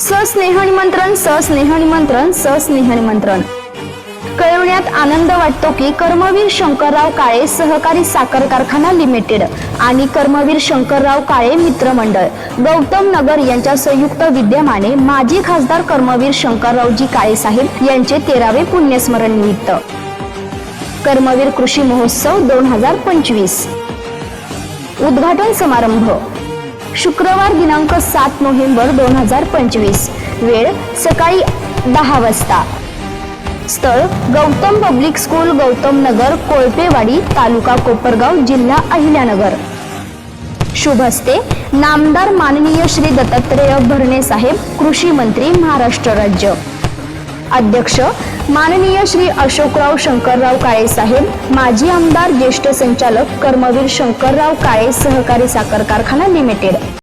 सस्नेह निमंत्रण सस्नेह निमंत्रण सस्नेह निमंत्रण कळवण्यात आनंद वाटतो की कर्मवीर शंकरराव काळे सहकारी साखर कारखाना लिमिटेड आणि कर्मवीर शंकरराव काळे मित्रमंडळ गौतम नगर यांच्या संयुक्त विद्यमाने माजी खासदार कर्मवीर शंकररावजी काळे साहेब यांचे तेरावे पुण्यस्मरण निमित्त. कर्मवीर कृषी महोत्सव दोन हजार पंचवीस. उद्घाटन समारंभ. शुक्रवार दिनांक सात नोव्हेंबर दोन हजार पंचवीस. वेळ सकाळी दहा वाजता. स्थळ गौतम पब्लिक स्कूल गौतम नगर कोळपेवाडी तालुका कोपरगाव जिल्हा अहिल्यानगर. शुभ हस्ते नामदार माननीय श्री दत्तात्रेय भरणे साहेब कृषी मंत्री महाराष्ट्र राज्य. अध्यक्ष माननीय श्री अशोकराव शंकरराव काळे साहेब माजी आमदार ज्येष्ठ संचालक कर्मवीर शंकरराव काळे सहकारी साखर कारखाना लिमिटेड.